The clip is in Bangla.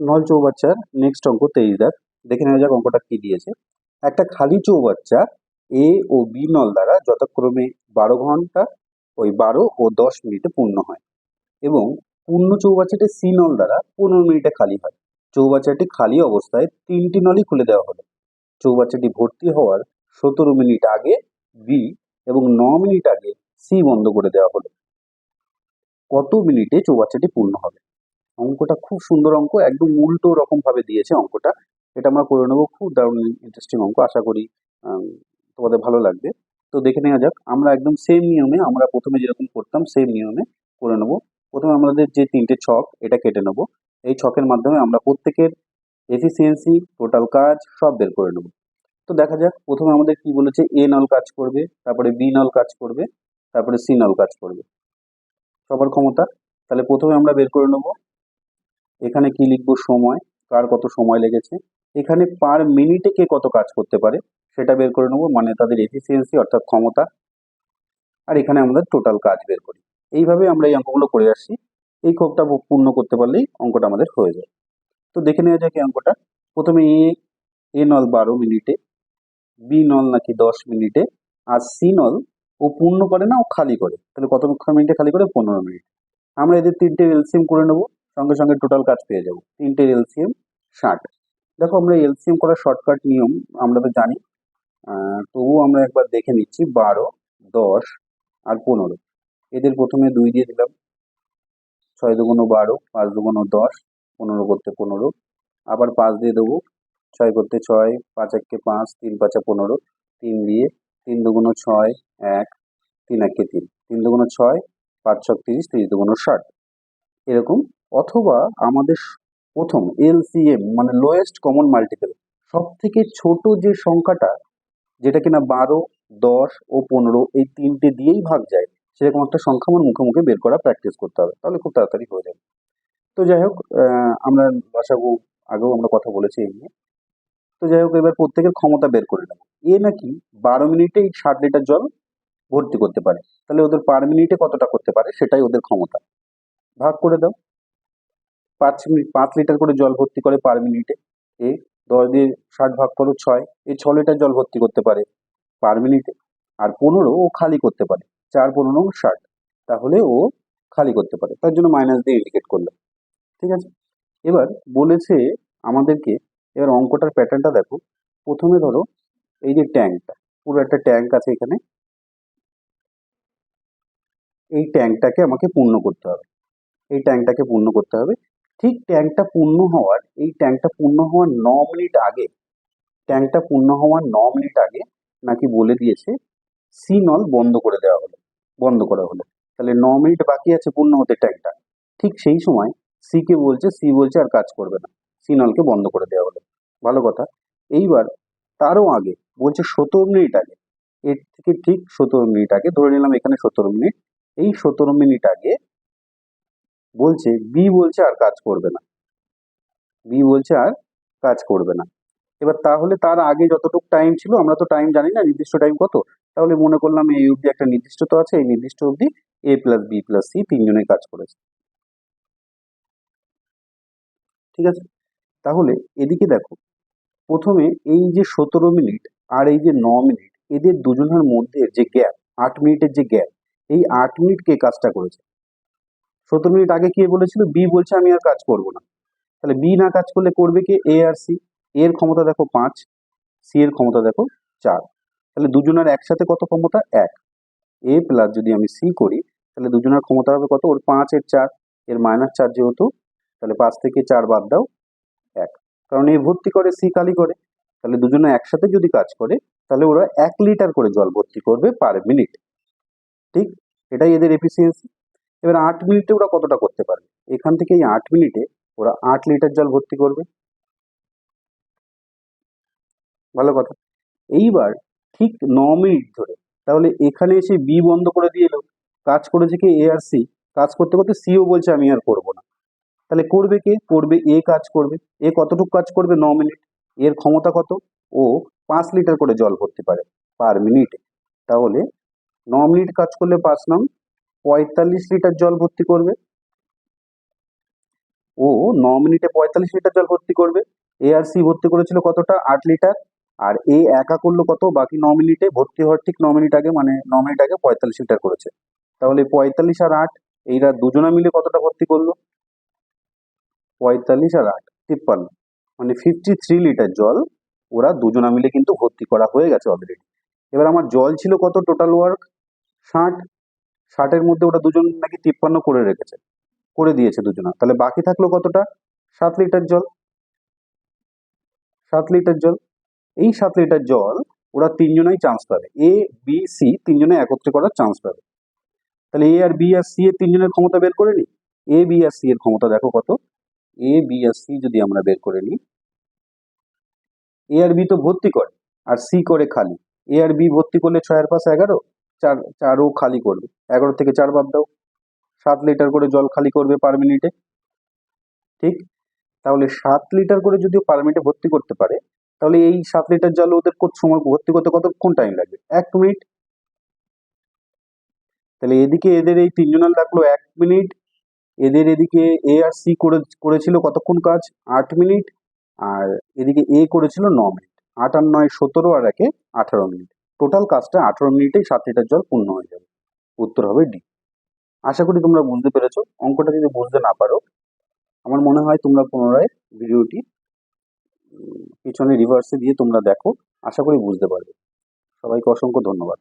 নল চৌবাচ্চার নেক্সট অঙ্ক তেইশ দাগ দেখে নেওয়া যাক অঙ্কটা কি দিয়েছে। একটা খালি চৌবাচ্চা, এ ও বি নল দ্বারা যথাক্রমে বারো ঘণ্টা, ওই বারো ও দশ মিনিটে পূর্ণ হয়। এবং পূর্ণ চৌবাচ্চাটি সি নল দ্বারা পনেরো মিনিটে খালি হয়। চৌবাচ্চাটি খালি অবস্থায় তিনটি নলই খুলে দেওয়া হলো। চৌবাচ্চাটি ভর্তি হওয়ার সতেরো মিনিট আগে বি এবং ন মিনিট আগে সি বন্ধ করে দেওয়া হলো। কত মিনিটে চৌবাচ্চাটি পূর্ণ হবে? অঙ্কটা খুব সুন্দর অঙ্ক, একদম উল্টো রকম ভাবে দিয়েছে অঙ্কটা। এটা আমরা করে নেব, খুব দারুণ ইন্টারেস্টিং অঙ্ক, আশা করি তোমাদের ভালো লাগবে। তো দেখে নেওয়া যাক, আমরা একদম সেম নিয়মে, আমরা প্রথমে যেরকম করতাম সেম নিয়মে করে নেব। প্রথমে আমাদের যে তিনটে ছক, এটা কেটে নেব। এই ছকের মাধ্যমে আমরা প্রত্যেকের এফিসিয়েন্সি টোটাল কাজ, সব বের করে নেব। তো দেখা যাক, প্রথমে আমাদের কি বলেছে? এ নল কাজ করবে, তারপরে বি নল কাজ করবে, তারপরে সি নল কাজ করবে। সবার ক্ষমতা, তাহলে প্রথমে আমরা বের করে নেব এখানে কি লিখব? সময়। কার কত সময় লেগেছে? এখানে পার মিনিটে কে কত কাজ করতে পারে? সেটা বের করে নেব মানে তাদের এফিসিয়েন্সি অর্থাৎ ক্ষমতা। আর এখানে আমাদের টোটাল কাজ বের করি। এইভাবে আমরা এই অঙ্কগুলো করে আসছি। এই ক্ষোভটা পূর্ণ করতে পারলেই অঙ্কটা আমাদের হয়ে যায়। তো দেখে নেওয়া যাক এই অঙ্কটা। প্রথমে এ এ নল বারো মিনিটে, বি নল নাকি দশ মিনিটে, আর সি নল ও পূর্ণ করে না, ও খালি করে। তাহলে কত মিনিটে খালি করে? পনেরো মিনিট। আমরা এদের তিনটে এলসিএম করে নেব। সঙ্গে সঙ্গে টোটাল কাজ পেয়ে যাব। তিনটে এলসিএম ষাট। দেখো আমরা এলসিএম করার শর্টকাট নিয়ম আমরা তো জানি। তবুও আমরা একবার দেখে নিচ্ছি, বারো, দশ আর পনেরো। এদের প্রথমে দুই দিয়ে দিলাম। ছয় দুগুণো বারো, পাঁচ দুগুণো দশ, পনেরো করতে পনেরো। আবার পাঁচ দিয়ে দেবো। ছয় করতে ছয়, পাঁচ এককে পাঁচ, তিন পাঁচা পনেরো। তিন দিয়ে তিন দুগুণো ছয়, এক, তিন একে তিন। তিন দুগুণো ছয়, পাঁচ ছক তিরিশ তিরিশ দুগুণো ষাট। এরকম অথবা আমাদের প্রথম এলসিএম মানে লোয়েস্ট কমন মাল্টিপল সব থেকে ছোট যে সংখ্যাটা, যেটা কিনা বারো, দশ ও পনেরো, এই তিনটে দিয়েই ভাগ যায়, সেরকম একটা সংখ্যা আমার মুখে মুখে বের করা প্র্যাকটিস করতে হবে। তাহলে খুব তাড়াতাড়ি হয়ে যাবে। তো যাই হোক আমরা বাসাগু আগেও আমরা কথা বলেছি এই নিয়ে। তো যাই হোক, এবার প্রত্যেকের ক্ষমতা বের করে নেব। এ নাকি বারো মিনিটেই ষাট লিটার জল ভর্তি করতে পারে। তাহলে ওদের পার মিনিটে কতটা করতে পারে, সেটাই ওদের ক্ষমতা। ভাগ করে দাও। পাঁচ মিনিট, পাঁচ লিটার করে জল ভর্তি করে পার মিনিটে এ দশ দিয়ে ষাট ভাগ করো ছয় এই ছ লিটার জল ভর্তি করতে পারে পার মিনিটে আর পনেরো ও খালি করতে পারে, চার, পনেরো, ষাট। তাহলে ও খালি করতে পারে, তার জন্য মাইনাস দিয়ে ইন্ডিকেট করলাম ঠিক আছে? এবার বলেছে আমাদেরকে, এবার অঙ্কটার প্যাটার্নটা দেখো। প্রথমে ধরো, এই যে ট্যাঙ্কটা, পুরো একটা ট্যাঙ্ক আছে এখানে। এই ট্যাঙ্কটাকে আমাকে পূর্ণ করতে হবে। এই ট্যাঙ্কটাকে পূর্ণ করতে হবে। ঠিক ট্যাঙ্কটা পূর্ণ হওয়ার, এই ট্যাঙ্কটা পূর্ণ হওয়ার ন মিনিট আগে ট্যাঙ্কটা পূর্ণ হওয়ার ন মিনিট আগে নাকি বলে দিয়েছে সি নল বন্ধ করে দেওয়া হলো, বন্ধ করা হলো। তাহলে ন মিনিট বাকি আছে পূর্ণ হতে ট্যাঙ্কটা ঠিক সেই সময় সি কে বলছে, সি বলছে আর কাজ করবে না সি নলকে বন্ধ করে দেওয়া হলো। ভালো কথা। এইবার তারও আগে বলছে সতেরো মিনিট আগে, এর থেকে ঠিক সতেরো মিনিট আগে, ধরে নিলাম এখানে সতেরো মিনিট, এই সতেরো মিনিট আগে বলছে, বি বলছে আর কাজ করবে না। বি বলছে আর কাজ করবে না। এবার তাহলে তার আগে যতটুকু টাইম ছিল, আমরা তো টাইম জানি না নির্দিষ্ট টাইম কত, তাহলে মনে করলাম এই অবধি একটা নির্দিষ্ট তো আছে, এই নির্দিষ্ট অবধি A plus B plus C তিনজনে কাজ করেছে। ঠিক আছে? তাহলে এদিকে দেখো, প্রথমে এই যে সতেরো মিনিট আর এই যে ন মিনিট, এদের দুজনের মধ্যে যে গ্যাপ আট মিনিটের যে গ্যাপ এই আট মিনিট কে কাজটা করেছে? সতেরো মিনিট আগে কে বলেছিল? বি বলছে, আমি আর কাজ করব না। তাহলে বি না কাজ করলে করবে কে? এ আর সি। এর ক্ষমতা দেখো পাঁচ, সি এর ক্ষমতা দেখো চার। তাহলে দুজনের একসাথে কত ক্ষমতা? এক। এ প্লাস যদি আমি সি করি, তাহলে দুজনের ক্ষমতা হবে কত? ওর পাঁচ এর চার, এর মাইনাস চার যেহেতু, তাহলে পাঁচ থেকে চার বাদ দাও, এক। কারণ এ ভর্তি করে, সি খালি করে। তাহলে দুজনে একসাথে যদি কাজ করে, তাহলে ওরা এক লিটার করে জল ভর্তি করবে পার মিনিট। ঠিক? এটাই এদের এফিসিয়েন্সি এবার আট মিনিটে ওরা কতটা করতে পারবে? এখান থেকে এই আট মিনিটে ওরা আট লিটার জল ভর্তি করবে। ভালো কথা। এইবার ঠিক ন মিনিট ধরে তাহলে এখানে এসে বি বন্ধ করে দিয়ে এলো। কাজ করেছে কি? এ আর সি কাজ করতে করতে সিও বলছে, আমি আর করব না। তাহলে করবে কে? করবে এ কাজ করবে। এ কতটুকু কাজ করবে? ন মিনিট এর ক্ষমতা কত? ও পাঁচ লিটার করে জল ভরতে পারে পার মিনিটে তাহলে ন মিনিট কাজ করলে পাঁচ নং পঁয়তাল্লিশ লিটার জল ভর্তি করবে। ও ন মিনিটে পঁয়তাল্লিশ লিটার জল ভর্তি করবে। এ আর সি ভর্তি করেছিল কতটা? আট লিটার। আর এ একা করল কত? বাকি ন মিনিটে ভর্তি হওয়ার ঠিক ন মিনিট আগে মানে ন মিনিট আগে পঁয়তাল্লিশ লিটার করেছে। তাহলে পঁয়তাল্লিশ আর আট এইরা দুজনা মিলে কতটা ভর্তি করল? পঁয়তাল্লিশ আর আট, তিপ্পান্ন। মানে ফিফটি থ্রি লিটার জল ওরা দুজনা মিলে কিন্তু ভর্তি করা হয়ে গেছে অলরেডি এবার আমার জল ছিল কত? টোটাল ওয়ার্ক ষাট। ষাটের মধ্যে ওরা দুজন নাকি তিপ্পান্ন করে রেখেছে। করে দিয়েছে দুজনা। তাহলে বাকি থাকল কতটা? সাত লিটার জল। সাত লিটার জল। এই সাত লিটার জল ওরা তিনজনেই চান্স পাবে। এ বি সি তিনজনে একত্রে করার চান্স পাবে। তাহলে এ আর বি আর সি এর তিনজনের ক্ষমতা বের করে নিই। এ বি আর সি এর ক্ষমতা দেখো কত। এ বি আর সি যদি আমরা বের করে নিই। এ আর বি তো ভর্তি করে, আর সি করে খালি। এ আর বি ভর্তি করলে ছয়ের পাশে এগারো চার, চারও খালি করবে। এগারো থেকে চার বাদ দাও। সাত লিটার করে জল খালি করবে পার মিনিটে ঠিক? তাহলে সাত লিটার করে যদি পার মিনিটে ভর্তি করতে পারে, তাহলে এই সাত লিটার জল ওদের সময় ভর্তি করতে কতক্ষণ টাইম লাগবে? এক মিনিট তাহলে এদিকে এদের এই তিনজনের লাগল এক মিনিট এদের এদিকে এ আর সি করে, করেছিল কতক্ষণ কাজ? আট মিনিট আর এদিকে এ করেছিল ন মিনিট আট আর নয় সতেরো আর একে আঠারো মিনিট টোটাল কাজটা আঠারো মিনিটেই সাত লিটার জল পূর্ণ হয়ে যাবে। উত্তর হবে ডি আশা করি তোমরা বুঝতে পেরেছ। অঙ্কটা যদি বুঝতে না পারো, আমার মনে হয় তোমরা পুনরায় ভিডিওটি পিছনে রিভার্সে দিয়ে তোমরা দেখো। আশা করি বুঝতে পারবে। সবাইকে অসংখ্য ধন্যবাদ।